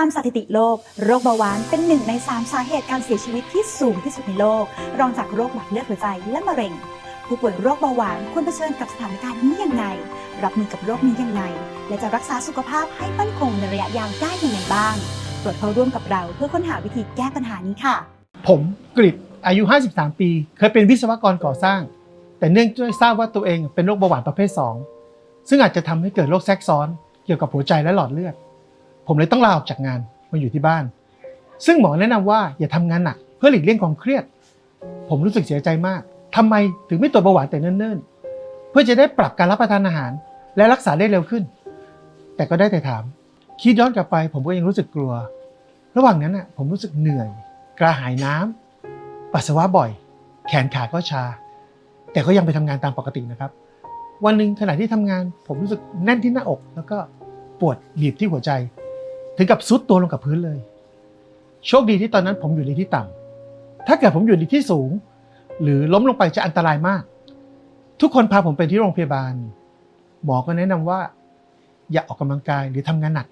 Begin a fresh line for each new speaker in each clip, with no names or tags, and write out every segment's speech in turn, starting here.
ามสถิติโลก โรคเบาหวานเป็นหนึ่งใน 3 สาเหตุการเสียชีวิตที่สูงที่สุดในโลก รองจากโรคหลอดเลือดหัวใจและมะเร็ง ผู้ป่วยโรคเบาหวานควรเผชิญกับสถานการณ์นี้ยังไง รับมือกับโรคนี้ยังไง และจะรักษาสุขภาพให้มั่นคงในระยะยาวได้ยังไงบ้างโปรดเข้าร่วมกับเราเพื่อค้นหาวิธีแก้ปัญหานี้ค่ะ
ผมกริดอายุ 53 ปี เคยเป็นวิศวกรก่อสร้าง แต่เนื่องด้วยทราบว่าตัวเองเป็นโรคเบาหวานประเภท 2 ซึ่งอาจจะทำให้เกิดโรคแทรกซ้อน เกี่ยวกับหัวใจและหลอดเลือด ผมเลยต้องลาออกจากงานมาอยู่ที่บ้าน ซึ่งหมอแนะนำว่าอย่าทำงานหนักเพื่อหลีกเลี่ยงความเครียด ผมรู้สึกเสียใจมากทำไมถึงไม่ตรวจเบาหวานแต่เนิ่นๆ เพื่อจะได้ปรับการรับประทานอาหาร และรักษาได้เร็วขึ้น แต่ก็ได้แต่ถาม คิดย้อนกลับไป ผมก็ยังรู้สึกกลัว ระหว่างนั้นน่ะผมรู้สึกเหนื่อย กระหายน้ำปัสสาวะบ่อย แขนขาก็ชา แต่ก็ยังไปทำงานตามปกตินะครับวันหนึ่งขณะที่ทำงาน ผมรู้สึกแน่นที่หน้าอก แล้วก็ปวดบีบที่หัวใจ ถึงกับซุดตัวลงกับพื้นเลย โชคดีที่ตอนนั้นผมอยู่ในที่ต่ำถ้าเกิดผมอยู่ในที่สูง หรือล้มลงไปจะอันตรายมาก ทุกคนพาผมไปที่โรงพยาบาล หมอก็แนะนำว่า อย่าออกกำลังกายหรือทำงานหนัก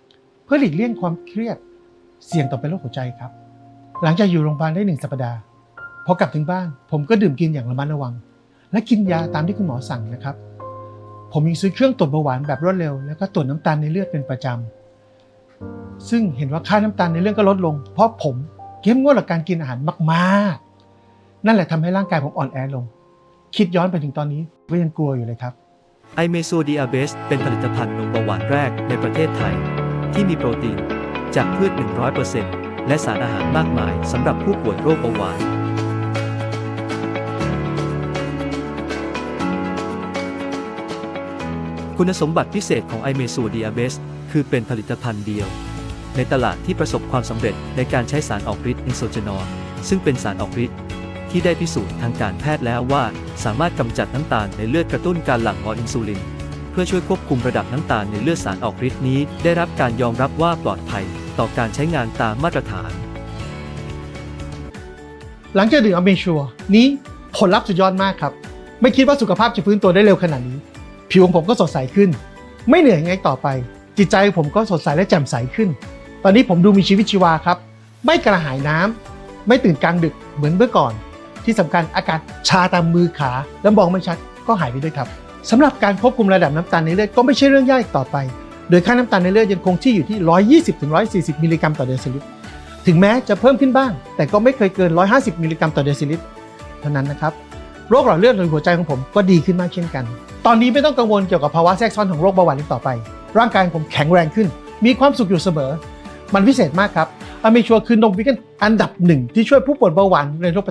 เพื่อหลีกเลี่ยงความเครียดเสี่ยงต่อเป็นโรคหัวใจครับ หลังจากอยู่โรงพยาบาลได้หนึ่งสัปดาห์พอกลับถึงบ้าน ผมก็ดื่มกินอย่างระมัดระวัง และกินยาตามที่คุณหมอสั่งนะครับ ผมยังซื้อเครื่องตรวจเบาหวานแบบรวดเร็ว แล้วก็ตรวจน้ำตาลในเลือดเป็นประจำ ซึ่งเห็นว่าค่าน้ำตาลในเลือดก็ลดลง เพราะผมเข้มงวดกับการกินอาหารมากๆ นั่นแหละทำให้ร่างกายผมอ่อนแอลง คิดย้อนไปถึงตอนนี้ก็ยังกลัวอยู่เลยครับ
ไอเมโซดีอาเบสเป็นผลิตภัณฑ์นมเบาหวานแรกในประเทศไทย ที่มีโปรตีนจากพืช 100%และสารอาหารมากมายสำหรับผู้ป่วยโรคเบาหวานคุณสมบัติพิเศษของไอเมโซดีอาเบสคือเป็นผลิตภัณฑ์เดียว ในตลาดที่ประสบความสำเร็จในการใช้สารออกฤทธิ์อินโซเจนอลซึ่งเป็นสารออกฤทธิ์ที่ได้พิสูจน์ทางการแพทย์แล้วว่า สามารถกำจัดน้ำตาลในเลือดกระตุ้นการหลั่งออินซูลิน เพื่อช่วยควบคุมระดับน้ำตาลในเลือดสารออกฤทธิ์นี้ ได้รับการยอมรับว่าปลอดภัยต่อการใช้งานตามมาตรฐาน
หลังจากดื่มอเมชัวนี้ผลลัพธ์สุดยอดมากครับ ไม่คิดว่าสุขภาพจะฟื้นตัวได้เร็วขนาดนี้ ผิวของผมก็สดใสขึ้น ไม่เหนื่อยไงต่อไป จิตใจผมก็สดใสและแจ่มใสขึ้น ตอนนี้ผมดูมีชีวิตชีวาครับ ไม่กระหายน้ำไม่ตื่นกลางดึกเหมือนเมื่อก่อน ที่สำคัญอาการชาตามมือขาและมองไม่ชัดก็หายไปด้วยครับสำหรับการควบคุมระดับน้ำตาลในเลือดก็ไม่ใช่เรื่องยากต่อไป โดยค่าน้ำตาลในเลือดยังคงที่อยู่ที่ 120-140 มิลลิกรัมต่อเดซิลิตร ถึงแม้จะเพิ่มขึ้นบ้าง แต่ก็ไม่เคยเกิน 150 มิลลิกรัมต่อเดซิลิตรเท่านั้นนะครับ โรคหลอดเลือดหรือหัวใจของผมก็ดีขึ้นมากเช่นกัน ตอนนี้ไม่ต้องกังวลเกี่ยวกับภาวะแทรกซ้อนของโรคเบาหวานอีกต่อไป ร่างกายของผมแข็งแรงขึ้น มีความสุขอยู่เสมอ มันพิเศษมากครับอเมชัวคือนมวิกันอันดับหนึ่งที่ช่วยผู้ป่วยเบาหวานในโรค